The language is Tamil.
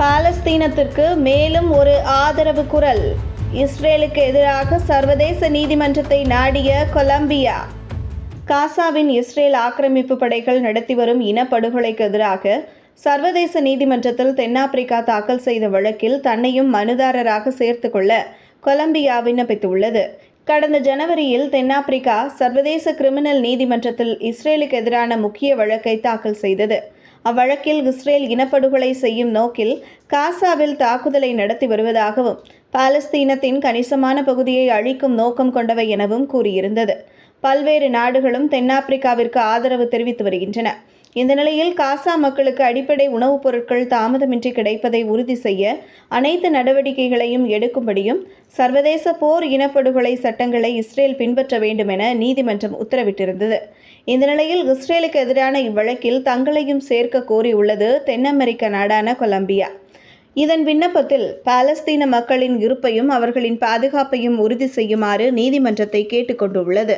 பாலஸ்தீனத்திற்கு மேலும் ஒரு ஆதரவு குரல். இஸ்ரேலுக்கு எதிராக சர்வதேச நீதிமன்றத்தை நாடிய கொலம்பியா. காசாவின் இஸ்ரேல் ஆக்கிரமிப்பு படைகள் நடத்தி வரும் இனப்படுகொலைக்கு எதிராக சர்வதேச நீதிமன்றத்தில் தென்னாப்பிரிக்கா தாக்கல் செய்த வழக்கில் தன்னையும் மனுதாரராக சேர்த்து கொள்ள கொலம்பியா விண்ணப்பித்துள்ளது. கடந்த ஜனவரியில் தென்னாப்பிரிக்கா சர்வதேச கிரிமினல் நீதிமன்றத்தில் இஸ்ரேலுக்கு எதிரான முக்கிய வழக்கை தாக்கல் செய்தது. அவ்வழக்கில் இஸ்ரேல் இனப்படுகொலை செய்யும் நோக்கில் காசாவில் தாக்குதலை நடத்தி வருவதாகவும் பாலஸ்தீனத்தின் கணிசமான பகுதியை அழிக்கும் நோக்கம் கொண்டவை எனவும் கூறியிருந்தது. பல்வேறு நாடுகளும் தென்னாப்பிரிக்காவிற்கு ஆதரவு தெரிவித்து வருகின்றன. இந்த நிலையில் காசா மக்களுக்கு அடிப்படை உணவுப் பொருட்கள் தாமதமின்றி கிடைப்பதை உறுதி செய்ய அனைத்து நடவடிக்கைகளையும் எடுக்கும்படியும் சர்வதேச போர் இனப்படுகொலை சட்டங்களை இஸ்ரேல் பின்பற்ற வேண்டும் என நீதிமன்றம் உத்தரவிட்டிருந்தது. இந்த நிலையில் இஸ்ரேலுக்கு எதிரான இவ்வழக்கில் தங்களையும் சேர்க்க கோரியுள்ளது தென் அமெரிக்க நாடான கொலம்பியா. இதன் விண்ணப்பத்தில் பாலஸ்தீன மக்களின் இருப்பையும் அவர்களின் பாதுகாப்பையும் உறுதி செய்யுமாறு நீதிமன்றத்தை கேட்டுக்கொண்டுள்ளது